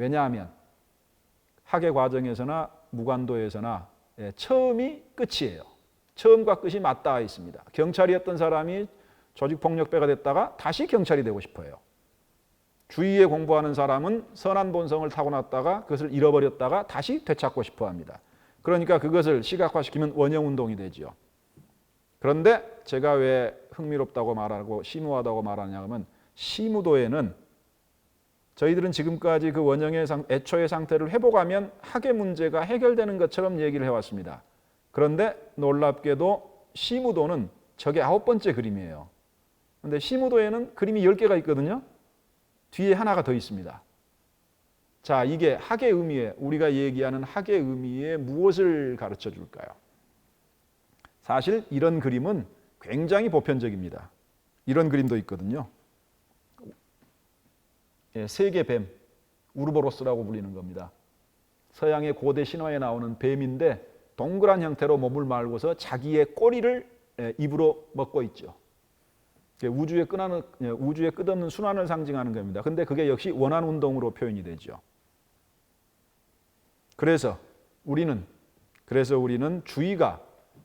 왜냐하면 학예 과정에서나 무관도에서나 예, 처음이 끝이에요. 처음과 끝이 맞닿아 있습니다. 경찰이었던 사람이 조직폭력배가 됐다가 다시 경찰이 되고 싶어요. 주위에 공부하는 사람은 선한 본성을 타고났다가 그것을 잃어버렸다가 다시 되찾고 싶어 합니다. 그러니까 그것을 시각화시키면 원형운동이 되죠. 그런데 제가 왜 흥미롭다고 말하고 심오하다고 말하냐면 시무도에는 저희들은 지금까지 그 원형의 상, 애초의 상태를 회복하면 학의 문제가 해결되는 것처럼 얘기를 해왔습니다. 그런데 놀랍게도 시무도는 저게 아홉 번째 그림이에요. 그런데 시무도에는 그림이 열 개가 있거든요. 뒤에 하나가 더 있습니다. 자, 이게 학의 의미에 우리가 얘기하는 학의 의미에 무엇을 가르쳐 줄까요? 사실 이런 그림은 굉장히 보편적입니다. 이런 그림도 있거든요. 예, 세계 뱀, 우르보로스라고 불리는 겁니다. 서양의 고대 신화에 나오는 뱀인데 동그란 형태로 몸을 말고서 자기의 꼬리를 예, 입으로 먹고 있죠. 우주의 끝나는 예, 우주의 끝없는 순환을 상징하는 겁니다. 근데 그게 역시 원한 운동으로 표현이 되죠. 그래서 우리는 그래서 우리는 주의가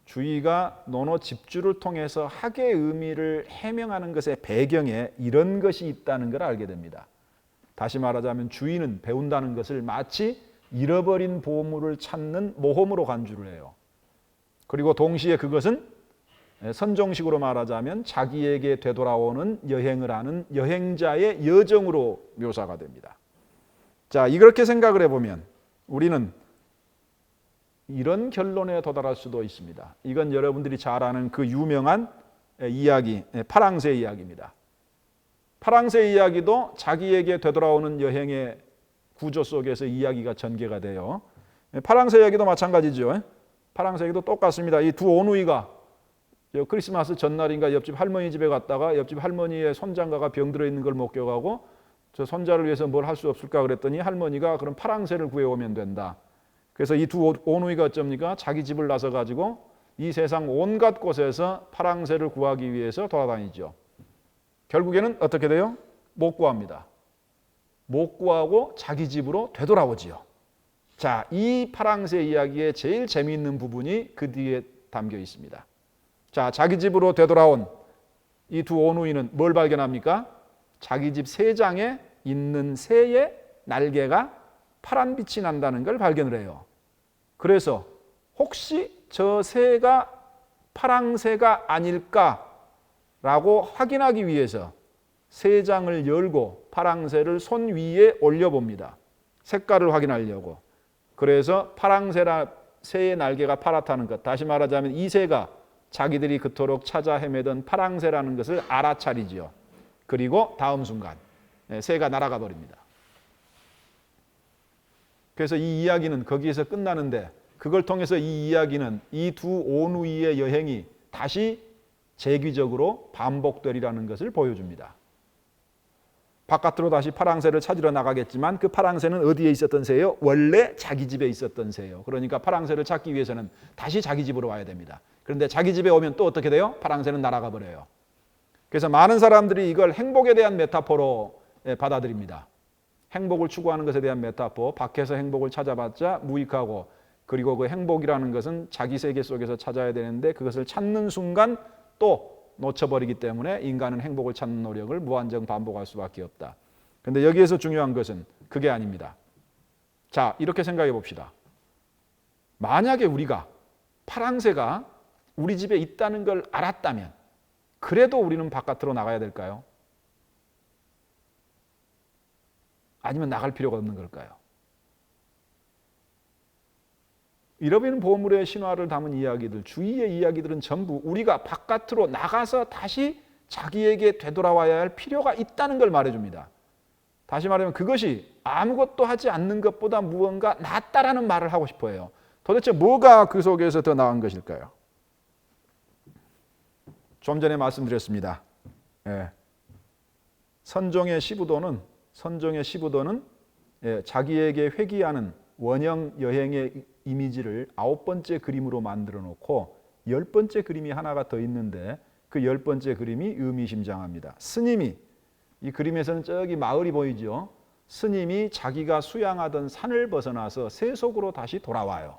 주의가 논어 집주를 통해서 학의 의미를 해명하는 것의 배경에 이런 것이 있다는 걸 알게 됩니다. 다시 말하자면 주의는 배운다는 것을 마치 잃어버린 보물을 찾는 모험으로 간주를 해요. 그리고 동시에 그것은 선정식으로 말하자면 자기에게 되돌아오는 여행을 하는 여행자의 여정으로 묘사가 됩니다. 자, 이렇게 생각을 해보면 우리는 이런 결론에 도달할 수도 있습니다. 이건 여러분들이 잘 아는 그 유명한 이야기, 파랑새 이야기입니다. 파랑새 이야기도 자기에게 되돌아오는 여행의 구조 속에서 이야기가 전개가 돼요. 파랑새 이야기도 마찬가지죠. 파랑새 이야기도 똑같습니다. 이 두 오누이가 크리스마스 전날인가 옆집 할머니 집에 갔다가 옆집 할머니의 손장가가 병들어 있는 걸 목격하고 저 손자를 위해서 뭘 할 수 없을까 그랬더니 할머니가 그럼 파랑새를 구해오면 된다. 그래서 이 두 오누이가 어쩝니까? 자기 집을 나서 가지고 이 세상 온갖 곳에서 파랑새를 구하기 위해서 돌아다니죠. 결국에는 어떻게 돼요? 못 구합니다. 못 구하고 자기 집으로 되돌아오지요. 자, 이 파랑새 이야기의 제일 재미있는 부분이 그 뒤에 담겨 있습니다. 자, 자기 집으로 되돌아온 이두 오누이는 뭘 발견합니까? 자기 집 새장에 있는 새의 날개가 파란 빛이 난다는 걸 발견을 해요. 그래서 혹시 저 새가 파랑새가 아닐까 라고 확인하기 위해서 새 장을 열고 파랑새를 손 위에 올려봅니다. 색깔을 확인하려고. 그래서 파랑새라 새의 날개가 파랗다는 것. 다시 말하자면 이 새가 자기들이 그토록 찾아 헤매던 파랑새라는 것을 알아차리지요. 그리고 다음 순간 새가 날아가 버립니다. 그래서 이 이야기는 거기에서 끝나는데 그걸 통해서 이 이야기는 이 두 오누이의 여행이 다시 재기적으로 반복되리라는 것을 보여줍니다. 바깥으로 다시 파랑새를 찾으러 나가겠지만 그 파랑새는 어디에 있었던 새예요? 원래 자기 집에 있었던 새예요. 그러니까 파랑새를 찾기 위해서는 다시 자기 집으로 와야 됩니다. 그런데 자기 집에 오면 또 어떻게 돼요? 파랑새는 날아가 버려요. 그래서 많은 사람들이 이걸 행복에 대한 메타포로 받아들입니다. 행복을 추구하는 것에 대한 메타포, 밖에서 행복을 찾아봤자 무익하고 그리고 그 행복이라는 것은 자기 세계 속에서 찾아야 되는데 그것을 찾는 순간 또 놓쳐버리기 때문에 인간은 행복을 찾는 노력을 무한정 반복할 수밖에 없다. 근데 여기에서 중요한 것은 그게 아닙니다. 자, 이렇게 생각해 봅시다. 만약에 우리가 파랑새가 우리 집에 있다는 걸 알았다면 그래도 우리는 바깥으로 나가야 될까요? 아니면 나갈 필요가 없는 걸까요? 잃어버린 보물의 신화를 담은 이야기들, 주위의 이야기들은 전부 우리가 바깥으로 나가서 다시 자기에게 되돌아와야 할 필요가 있다는 걸 말해줍니다. 다시 말하면 그것이 아무것도 하지 않는 것보다 무언가 낫다라는 말을 하고 싶어 해요. 도대체 뭐가 그 속에서 더 나은 것일까요? 좀 전에 말씀드렸습니다. 예. 선종의 시부도는 선종의 시부도는 예, 자기에게 회귀하는 원형 여행의 이미지를 아홉 번째 그림으로 만들어 놓고 열 번째 그림이 하나가 더 있는데 그 열 번째 그림이 의미심장합니다. 스님이 이 그림에서는 저기 마을이 보이죠. 스님이 자기가 수양하던 산을 벗어나서 세속으로 다시 돌아와요.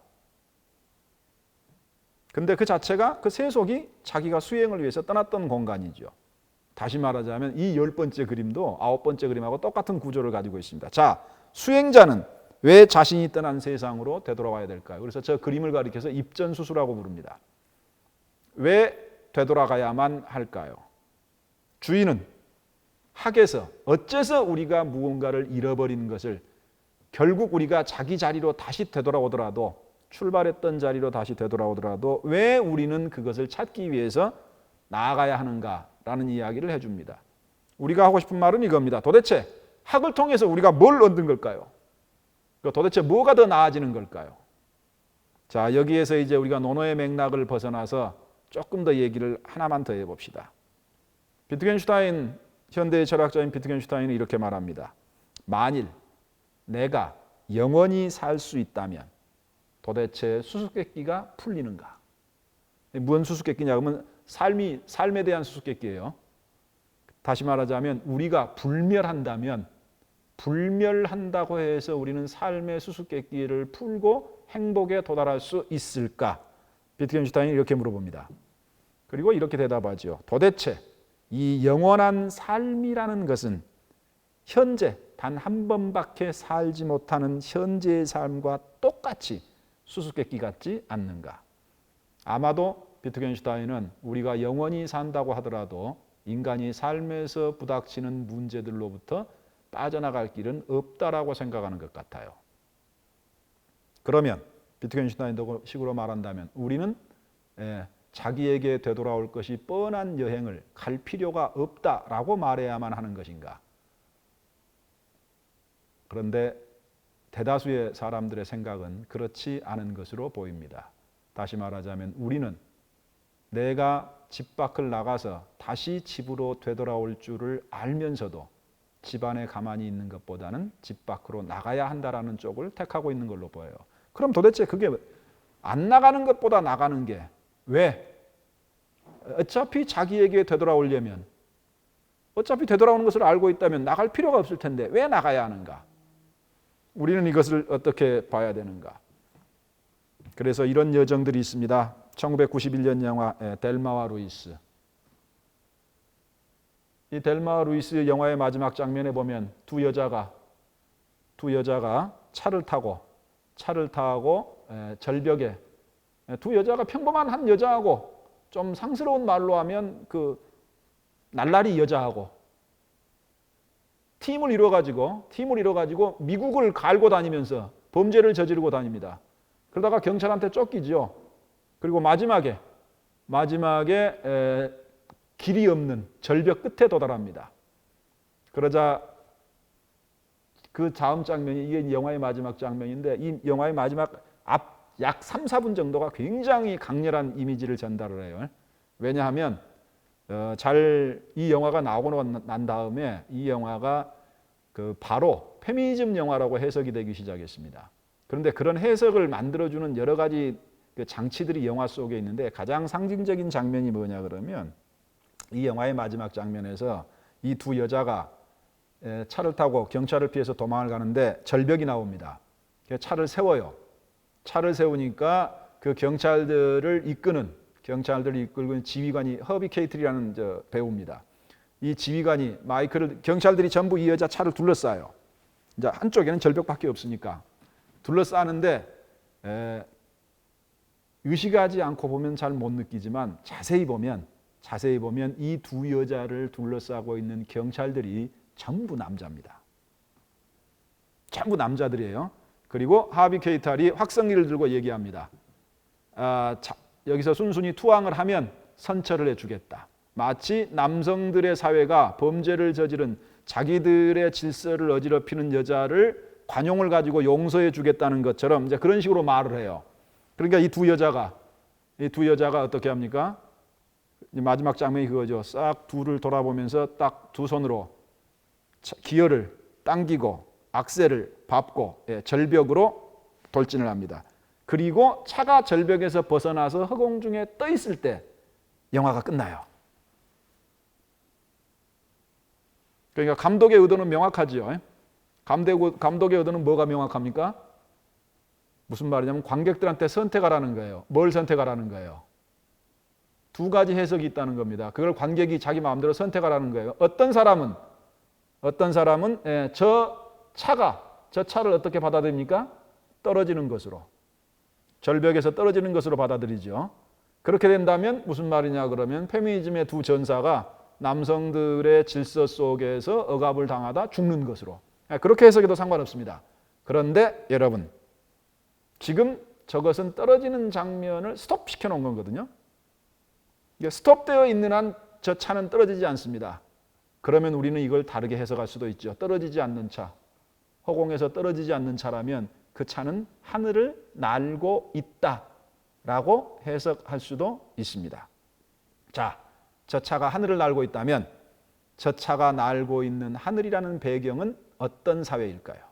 근데 그 자체가 그 세속이 자기가 수행을 위해서 떠났던 공간이죠. 다시 말하자면 이 열 번째 그림도 아홉 번째 그림하고 똑같은 구조를 가지고 있습니다. 자, 수행자는 왜 자신이 떠난 세상으로 되돌아와야 될까요? 그래서 저 그림을 가리켜서 입전수수라고 부릅니다. 왜 되돌아가야만 할까요? 주인은 학에서 어째서 우리가 무언가를 잃어버린 것을 결국 우리가 자기 자리로 다시 되돌아오더라도 출발했던 자리로 다시 되돌아오더라도 왜 우리는 그것을 찾기 위해서 나아가야 하는가라는 이야기를 해줍니다. 우리가 하고 싶은 말은 이겁니다. 도대체 학을 통해서 우리가 뭘 얻는 걸까요? 그 도대체 뭐가 더 나아지는 걸까요? 자, 여기에서 이제 우리가 논어의 맥락을 벗어나서 조금 더 얘기를 하나만 더 해봅시다. 비트겐슈타인 현대의 철학자인 비트겐슈타인은 이렇게 말합니다. 만일 내가 영원히 살 수 있다면 도대체 수수께끼가 풀리는가? 무슨 수수께끼냐 그러면 삶이 삶에 대한 수수께끼예요. 다시 말하자면 우리가 불멸한다면 불멸한다고 해서 우리는 삶의 수수께끼를 풀고 행복에 도달할 수 있을까? 비트겐슈타인이 이렇게 물어봅니다. 그리고 이렇게 대답하죠. 도대체 이 영원한 삶이라는 것은 현재 단 한 번밖에 살지 못하는 현재의 삶과 똑같이 수수께끼 같지 않는가? 아마도 비트겐슈타인은 우리가 영원히 산다고 하더라도 인간이 삶에서 부닥치는 문제들로부터 빠져나갈 길은 없다라고 생각하는 것 같아요. 그러면 비트겐슈타인도 식으로 말한다면 우리는 예, 자기에게 되돌아올 것이 뻔한 여행을 갈 필요가 없다라고 말해야만 하는 것인가? 그런데 대다수의 사람들의 생각은 그렇지 않은 것으로 보입니다. 다시 말하자면 우리는 내가 집 밖을 나가서 다시 집으로 되돌아올 줄을 알면서도 집 안에 가만히 있는 것보다는 집 밖으로 나가야 한다라는 쪽을 택하고 있는 걸로 보여요. 그럼 도대체 그게 안 나가는 것보다 나가는 게 왜? 어차피 자기에게 되돌아오려면 어차피 되돌아오는 것을 알고 있다면 나갈 필요가 없을 텐데 왜 나가야 하는가? 우리는 이것을 어떻게 봐야 되는가? 그래서 이런 여정들이 있습니다. 1991년 영화 델마와 루이스. 이 델마와 루이스 영화의 마지막 장면에 보면 두 여자가 두 여자가 차를 타고 차를 타고 절벽에 두 여자가 평범한 한 여자하고 좀 상스러운 말로 하면 그 날라리 여자하고 팀을 이뤄 가지고 팀을 이뤄 가지고 미국을 갈고 다니면서 범죄를 저지르고 다닙니다. 그러다가 경찰한테 쫓기죠. 그리고 마지막에 마지막에 에, 길이 없는 절벽 끝에 도달합니다. 그러자 그 다음 장면이 이게 영화의 마지막 장면인데 이 영화의 마지막 앞 약 3, 4분 정도가 굉장히 강렬한 이미지를 전달을 해요. 왜냐하면 어, 잘 이 영화가 나오고 난 다음에 이 영화가 그 바로 페미니즘 영화라고 해석이 되기 시작했습니다. 그런데 그런 해석을 만들어주는 여러 가지 그 장치들이 영화 속에 있는데 가장 상징적인 장면이 뭐냐 그러면 이 영화의 마지막 장면에서 이 두 여자가 차를 타고 경찰을 피해서 도망을 가는데 절벽이 나옵니다. 차를 세워요. 차를 세우니까 그 경찰들을 이끄는 경찰들을 이끌고 지휘관이 허비 케이틀이라는 저 배우입니다. 이 지휘관이 마이크를 경찰들이 전부 이 여자 차를 둘러싸요. 이제 한쪽에는 절벽밖에 없으니까 둘러싸는데 에, 의식하지 않고 보면 잘 못 느끼지만 자세히 보면 자세히 보면 이 두 여자를 둘러싸고 있는 경찰들이 전부 남자입니다. 전부 남자들이에요. 그리고 하비 케이탈이 확성기를 들고 얘기합니다. 아, 자, 여기서 순순히 투항을 하면 선처를 해주겠다. 마치 남성들의 사회가 범죄를 저지른 자기들의 질서를 어지럽히는 여자를 관용을 가지고 용서해 주겠다는 것처럼 이제 그런 식으로 말을 해요. 그러니까 이 두 여자가 이 두 여자가 어떻게 합니까? 마지막 장면이 그거죠. 싹 둘을 돌아보면서 딱 두 손으로 기어를 당기고 악셀을 밟고 예, 절벽으로 돌진을 합니다. 그리고 차가 절벽에서 벗어나서 허공 중에 떠 있을 때 영화가 끝나요. 그러니까 감독의 의도는 명확하지요. 감독, 감독의 의도는 뭐가 명확합니까? 무슨 말이냐면 관객들한테 선택하라는 거예요. 뭘 선택하라는 거예요? 두 가지 해석이 있다는 겁니다. 그걸 관객이 자기 마음대로 선택하라는 거예요. 어떤 사람은 어떤 사람은 예, 저 차가 저 차를 어떻게 받아들입니까? 떨어지는 것으로 절벽에서 떨어지는 것으로 받아들이죠. 그렇게 된다면 무슨 말이냐 그러면 페미니즘의 두 전사가 남성들의 질서 속에서 억압을 당하다 죽는 것으로 예, 그렇게 해석해도 상관없습니다. 그런데 여러분 지금 저것은 떨어지는 장면을 스톱시켜 놓은 거거든요. 스톱되어 있는 한 저 차는 떨어지지 않습니다. 그러면 우리는 이걸 다르게 해석할 수도 있죠. 떨어지지 않는 차, 허공에서 떨어지지 않는 차라면 그 차는 하늘을 날고 있다 라고 해석할 수도 있습니다. 자, 저 차가 하늘을 날고 있다면 저 차가 날고 있는 하늘이라는 배경은 어떤 사회일까요?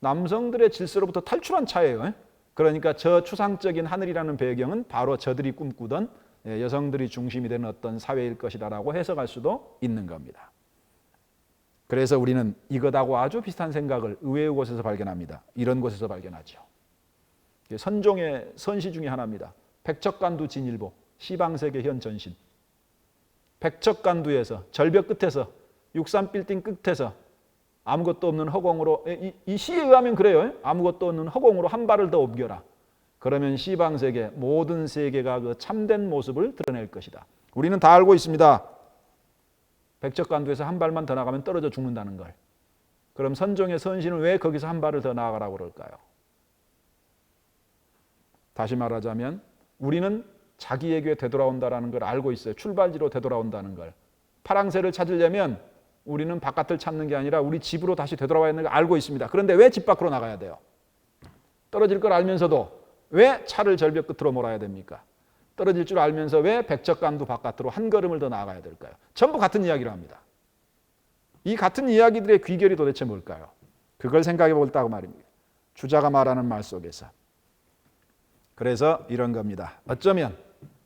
남성들의 질서로부터 탈출한 차예요. 그러니까 저 추상적인 하늘이라는 배경은 바로 저들이 꿈꾸던 예, 여성들이 중심이 되는 어떤 사회일 것이다라고 해석할 수도 있는 겁니다. 그래서 우리는 이것하고 아주 비슷한 생각을 의외의 곳에서 발견합니다. 이런 곳에서 발견하죠. 선종의 선시 중의 하나입니다. 백척간두 진일보, 시방세계 현 전신. 백척간두에서 절벽 끝에서 육산 빌딩 끝에서 아무것도 없는 허공으로 이, 이 시에 의하면 그래요. 아무것도 없는 허공으로 한 발을 더 옮겨라. 그러면 시방 세계 모든 세계가 그 참된 모습을 드러낼 것이다. 우리는 다 알고 있습니다. 백척간두에서 한 발만 더 나가면 떨어져 죽는다는 걸. 그럼 선종의 선신은 왜 거기서 한 발을 더 나아가라고 그럴까요? 다시 말하자면 우리는 자기에게 되돌아온다라는 걸 알고 있어요. 출발지로 되돌아온다는 걸. 파랑새를 찾으려면 우리는 바깥을 찾는 게 아니라 우리 집으로 다시 되돌아와야 하는 걸 알고 있습니다. 그런데 왜 집 밖으로 나가야 돼요? 떨어질 걸 알면서도 왜 차를 절벽 끝으로 몰아야 됩니까? 떨어질 줄 알면서 왜 백척간도 바깥으로 한 걸음을 더 나아가야 될까요? 전부 같은 이야기를 합니다. 이 같은 이야기들의 귀결이 도대체 뭘까요? 그걸 생각해 볼다고 말입니다. 주자가 말하는 말 속에서. 그래서 이런 겁니다. 어쩌면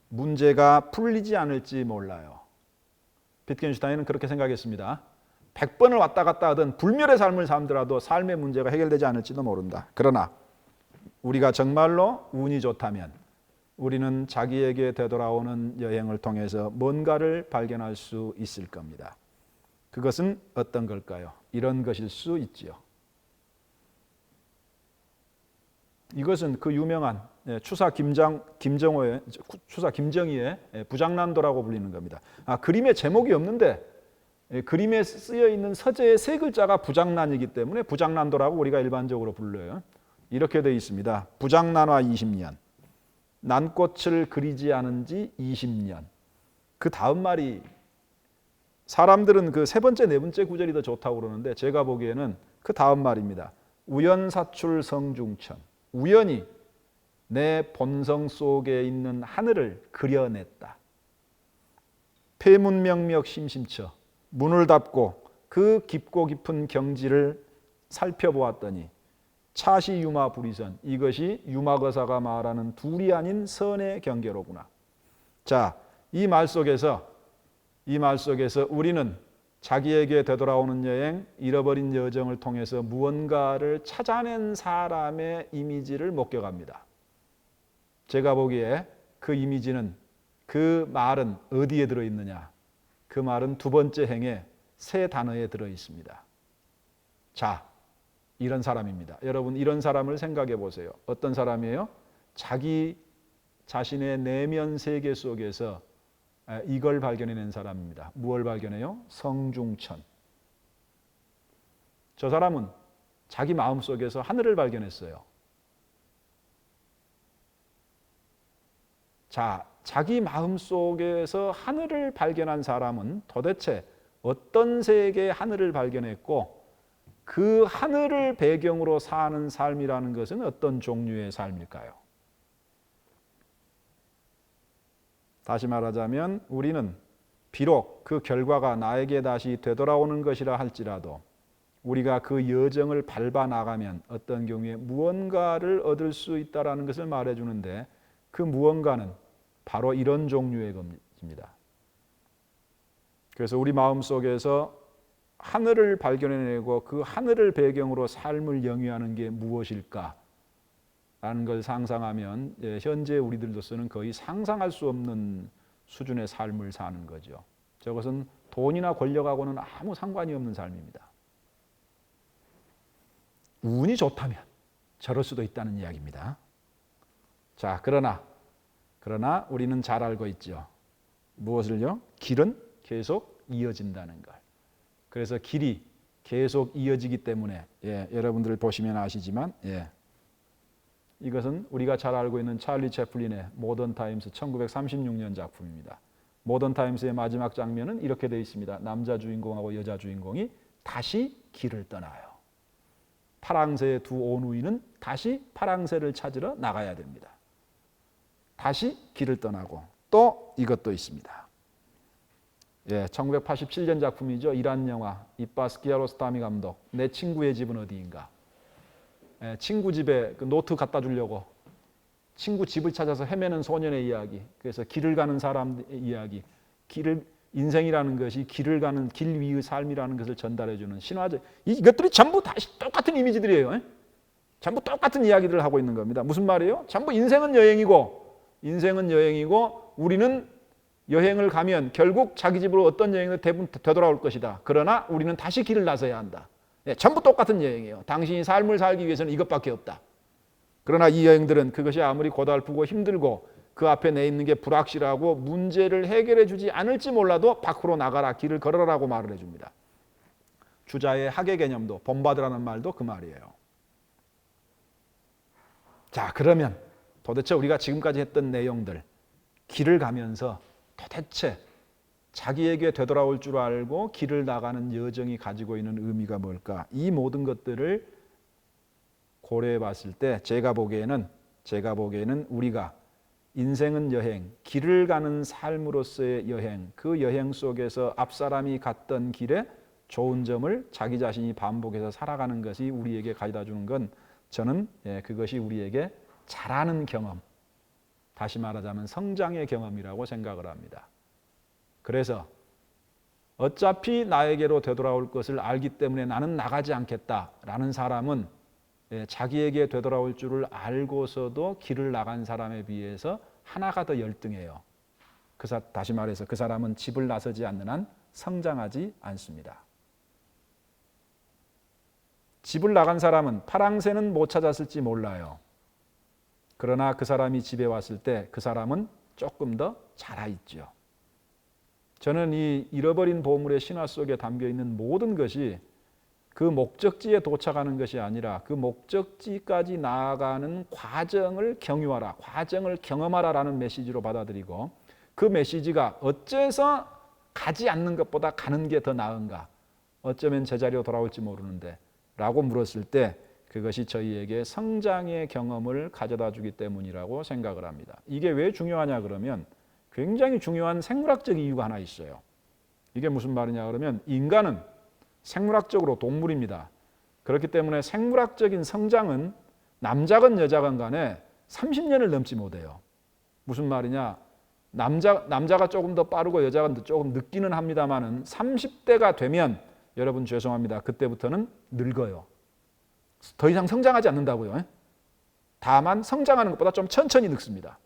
문제가 풀리지 않을지 몰라요. 비트겐슈타인은 그렇게 생각했습니다. 100번을 왔다 갔다 하던 불멸의 삶을 살더라도 삶의 문제가 해결되지 않을지도 모른다. 그러나 우리가 정말로 운이 좋다면 우리는 자기에게 되돌아오는 여행을 통해서 뭔가를 발견할 수 있을 겁니다. 그것은 어떤 걸까요? 이런 것일 수 있지요. 이것은 그 유명한 예, 추사 김장 김정호의 추사 김정희의 예, 부장난도라고 불리는 겁니다. 아 그림에 제목이 없는데 예, 그림에 쓰여 있는 서재의 세 글자가 부장난이기 때문에 부장난도라고 우리가 일반적으로 불러요. 이렇게 되어 있습니다. 부장난화 20년, 난꽃을 그리지 않은 지 20년. 그 다음 말이 사람들은 그 세 번째, 네 번째 구절이 더 좋다고 그러는데 제가 보기에는 그 다음 말입니다. 우연사출 성중천. 우연히 내 본성 속에 있는 하늘을 그려냈다. 폐문명명 심심처 문을 닫고 그 깊고 깊은 경지를 살펴보았더니 차시 유마 불이선 이것이 유마거사가 말하는 둘이 아닌 선의 경계로구나. 자, 이 말 속에서 이 말 속에서 우리는 자기에게 되돌아오는 여행, 잃어버린 여정을 통해서 무언가를 찾아낸 사람의 이미지를 목격합니다. 제가 보기에 그 이미지는 그 말은 어디에 들어 있느냐? 그 말은 두 번째 행에 세 단어에 들어 있습니다. 자, 이런 사람입니다. 여러분 이런 사람을 생각해 보세요. 어떤 사람이에요? 자기 자신의 내면 세계 속에서 이걸 발견해낸 사람입니다. 무엇을 발견해요? 성중천. 저 사람은 자기 마음 속에서 하늘을 발견했어요. 자, 자기 마음 속에서 하늘을 발견한 사람은 도대체 어떤 세계의 하늘을 발견했고 그 하늘을 배경으로 사는 삶이라는 것은 어떤 종류의 삶일까요? 다시 말하자면 우리는 비록 그 결과가 나에게 다시 되돌아오는 것이라 할지라도 우리가 그 여정을 밟아 나가면 어떤 경우에 무언가를 얻을 수 있다라는 것을 말해 주는데 그 무언가는 바로 이런 종류의 겁니다. 그래서 우리 마음 속에서 하늘을 발견해내고 그 하늘을 배경으로 삶을 영위하는 게 무엇일까? 라는 걸 상상하면 예, 현재 우리들로서는 거의 상상할 수 없는 수준의 삶을 사는 거죠. 저것은 돈이나 권력하고는 아무 상관이 없는 삶입니다. 운이 좋다면 저럴 수도 있다는 이야기입니다. 자, 그러나 그러나 우리는 잘 알고 있죠. 무엇을요? 길은 계속 이어진다는 걸. 그래서 길이 계속 이어지기 때문에 예, 여러분들 보시면 아시지만 예, 이것은 우리가 잘 알고 있는 찰리 채플린의 모던 타임스 1936년 작품입니다. 모던 타임스의 마지막 장면은 이렇게 되어 있습니다. 남자 주인공하고 여자 주인공이 다시 길을 떠나요. 파랑새의 두 오누이는 다시 파랑새를 찾으러 나가야 됩니다. 다시 길을 떠나고 또 이것도 있습니다. 예, 1987년 작품이죠. 이란 영화 이빠스 기아로스타미 감독 내 친구의 집은 어디인가. 예, 친구 집에 그 노트 갖다 주려고 친구 집을 찾아서 헤매는 소년의 이야기. 그래서 길을 가는 사람의 이야기. 길을 인생이라는 것이 길을 가는 길 위의 삶이라는 것을 전달해 주는 신화적 이것들이 전부 다시 똑같은 이미지들이에요. 예? 전부 똑같은 이야기들을 하고 있는 겁니다. 무슨 말이에요? 전부 인생은 여행이고 인생은 여행이고 우리는 여행을 가면 결국 자기 집으로 어떤 여행을 대부분 되돌아올 것이다. 그러나 우리는 다시 길을 나서야 한다. 네, 전부 똑같은 여행이에요. 당신이 삶을 살기 위해서는 이것밖에 없다. 그러나 이 여행들은 그것이 아무리 고달프고 힘들고 그 앞에 내 있는 게 불확실하고 문제를 해결해 주지 않을지 몰라도 밖으로 나가라 길을 걸어라고 말을 해 줍니다. 주자의 학의 개념도 본받으라는 말도 그 말이에요. 자 그러면 도대체 우리가 지금까지 했던 내용들 길을 가면서 도대체 자기에게 되돌아올 줄 알고 길을 나가는 여정이 가지고 있는 의미가 뭘까? 이 모든 것들을 고려해 봤을 때 제가 보기에는 제가 보기에는 우리가 인생은 여행, 길을 가는 삶으로서의 여행, 그 여행 속에서 앞사람이 갔던 길에 좋은 점을 자기 자신이 반복해서 살아가는 것이 우리에게 가져다 주는 건 저는 예, 그것이 우리에게 잘하는 경험, 다시 말하자면 성장의 경험이라고 생각을 합니다. 그래서 어차피 나에게로 되돌아올 것을 알기 때문에 나는 나가지 않겠다라는 사람은 예, 자기에게 되돌아올 줄을 알고서도 길을 나간 사람에 비해서 하나가 더 열등해요. 그 사, 다시 말해서 그 사람은 집을 나서지 않는 한 성장하지 않습니다. 집을 나간 사람은 파랑새는 못 찾았을지 몰라요. 그러나 그 사람이 집에 왔을 때 그 사람은 조금 더 자라 있죠. 저는 이 잃어버린 보물의 신화 속에 담겨 있는 모든 것이 그 목적지에 도착하는 것이 아니라 그 목적지까지 나아가는 과정을 경유하라, 과정을 경험하라라는 메시지로 받아들이고 그 메시지가 어째서 가지 않는 것보다 가는 게 더 나은가? 어쩌면 제자리로 돌아올지 모르는데 라고 물었을 때 그것이 저희에게 성장의 경험을 가져다 주기 때문이라고 생각을 합니다. 이게 왜 중요하냐 그러면 굉장히 중요한 생물학적 이유가 하나 있어요. 이게 무슨 말이냐 그러면 인간은 생물학적으로 동물입니다. 그렇기 때문에 생물학적인 성장은 남자건 여자건 간에 30년을 넘지 못해요. 무슨 말이냐? 남자 남자가 조금 더 빠르고 여자가 조금 늦기는 합니다만은 30대가 되면 여러분 죄송합니다. 그때부터는 늙어요. 더 이상 성장하지 않는다고요. 다만 성장하는 것보다 좀 천천히 늙습니다.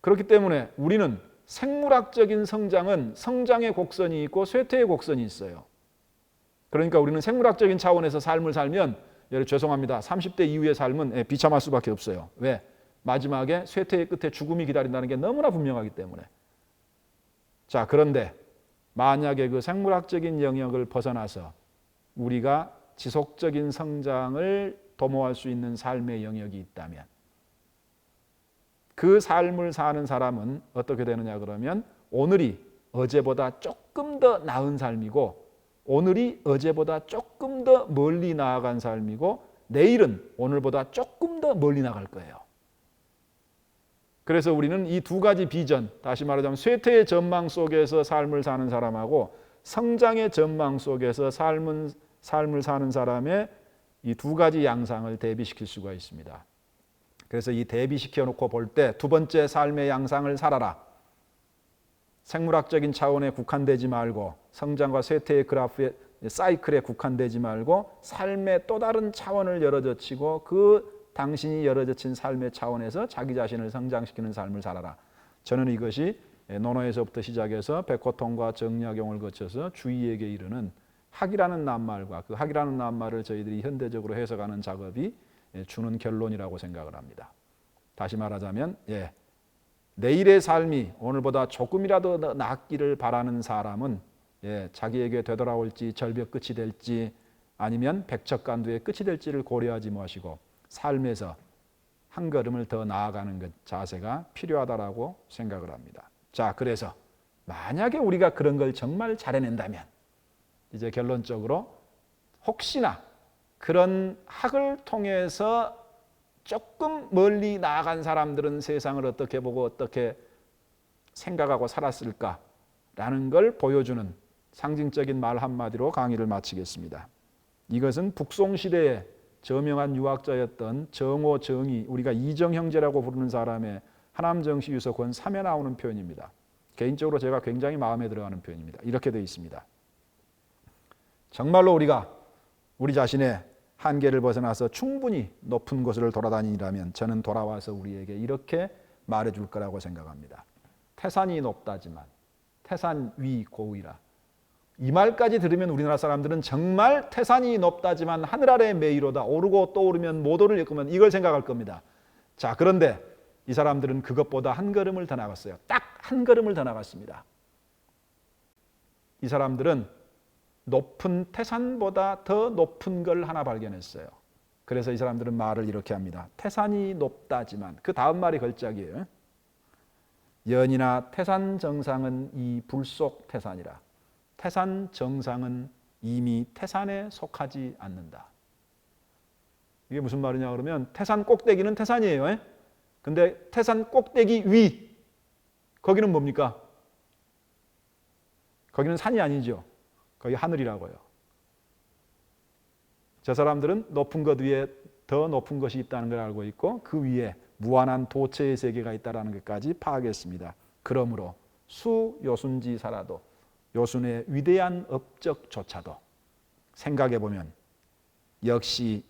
그렇기 때문에 우리는 생물학적인 성장은 성장의 곡선이 있고 쇠퇴의 곡선이 있어요. 그러니까 우리는 생물학적인 차원에서 삶을 살면 여러분 죄송합니다. 30대 이후의 삶은 예, 비참할 수밖에 없어요. 왜? 마지막에 쇠퇴의 끝에 죽음이 기다린다는 게 너무나 분명하기 때문에. 자, 그런데 만약에 그 생물학적인 영역을 벗어나서 우리가 지속적인 성장을 도모할 수 있는 삶의 영역이 있다면 그 삶을 사는 사람은 어떻게 되느냐 그러면 오늘이 어제보다 조금 더 나은 삶이고 오늘이 어제보다 조금 더 멀리 나아간 삶이고 내일은 오늘보다 조금 더 멀리 나갈 거예요. 그래서 우리는 이 두 가지 비전, 다시 말하자면 쇠퇴의 전망 속에서 삶을 사는 사람하고 성장의 전망 속에서 삶은, 삶을 사는 사람의 이 두 가지 양상을 대비시킬 수가 있습니다. 그래서 이 대비시켜 놓고 볼 때 두 번째 삶의 양상을 살아라. 생물학적인 차원에 국한되지 말고 성장과 쇠퇴의 그래프에 사이클에 국한되지 말고 삶의 또 다른 차원을 열어젖히고 그 당신이 열어젖힌 삶의 차원에서 자기 자신을 성장시키는 삶을 살아라. 저는 이것이 노노에서부터 시작해서 백호통과 정약용을 거쳐서 주의에게 이르는 학이라는 낱말과 그 학이라는 낱말을 저희들이 현대적으로 해석하는 작업이 주는 결론이라고 생각을 합니다. 다시 말하자면 예, 내일의 삶이 오늘보다 조금이라도 더 낫기를 바라는 사람은 예, 자기에게 되돌아올지 절벽 끝이 될지 아니면 백척간두의 끝이 될지를 고려하지 마시고 삶에서 한 걸음을 더 나아가는 것 자세가 필요하다라고 생각을 합니다. 자, 그래서 만약에 우리가 그런 걸 정말 잘해낸다면 이제 결론적으로 혹시나 그런 학을 통해서 조금 멀리 나아간 사람들은 세상을 어떻게 보고 어떻게 생각하고 살았을까라는 걸 보여주는 상징적인 말 한마디로 강의를 마치겠습니다. 이것은 북송 시대에 저명한 유학자였던 정호 정이 우리가 이정 형제라고 부르는 사람의 하남 정시 유서권 3에 나오는 표현입니다. 개인적으로 제가 굉장히 마음에 들어가는 표현입니다. 이렇게 되어 있습니다. 정말로 우리가 우리 자신의 한계를 벗어나서 충분히 높은 곳을 돌아다니라면 저는 돌아와서 우리에게 이렇게 말해 줄 거라고 생각합니다. 태산이 높다지만 태산 위 고위라. 이 말까지 들으면 우리나라 사람들은 정말 태산이 높다지만 하늘 아래 메이로다 오르고 또 오르면 못 오를 일거면 이걸 생각할 겁니다. 자 그런데 이 사람들은 그것보다 한 걸음을 더 나갔어요. 딱 한 걸음을 더 나갔습니다. 이 사람들은 높은 태산보다 더 높은 걸 하나 발견했어요. 그래서 이 사람들은 말을 이렇게 합니다. 태산이 높다지만 그 다음 말이 걸작이에요. 연이나 태산 정상은 이 불속 태산이라. 태산 정상은 이미 태산에 속하지 않는다. 이게 무슨 말이냐 그러면 태산 꼭대기는 태산이에요. 근데 태산 꼭대기 위 거기는 뭡니까? 거기는 산이 아니죠. 거기 하늘이라고요. 저 사람들은 높은 것 위에 더 높은 것이 있다는 걸 알고 있고 그 위에 무한한 도체의 세계가 있다는 것까지 파악했습니다. 그러므로 수 요순지 살아도 요순의 위대한 업적조차도 생각해 보면 역시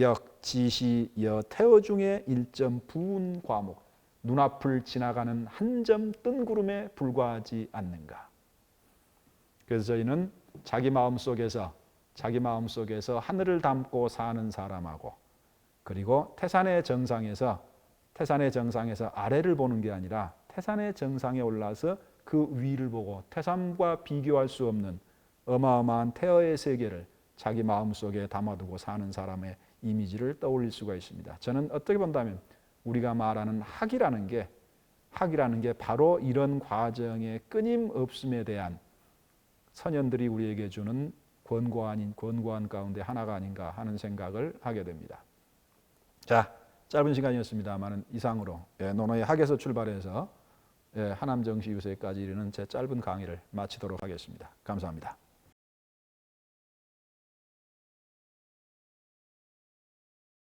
역 지시 여 태어 중에 일점 부운 과목 눈앞을 지나가는 한 점 뜬 구름에 불과하지 않는가. 그래서 저희는 자기 마음 속에서 자기 마음 속에서 하늘을 담고 사는 사람하고 그리고 태산의 정상에서 태산의 정상에서 아래를 보는 게 아니라 태산의 정상에 올라서 그 위를 보고 태산과 비교할 수 없는 어마어마한 태어의 세계를 자기 마음 속에 담아두고 사는 사람의 이미지를 떠올릴 수가 있습니다. 저는 어떻게 본다면 우리가 말하는 학이라는 게 학이라는 게 바로 이런 과정의 끊임없음에 대한 선현들이 우리에게 주는 권고안인 권고안 가운데 하나가 아닌가 하는 생각을 하게 됩니다. 자, 짧은 시간이었습니다만은 이상으로 예, 노노의 학에서 출발해서 예, 하남 정시 유세까지 이르는 제 짧은 강의를 마치도록 하겠습니다. 감사합니다.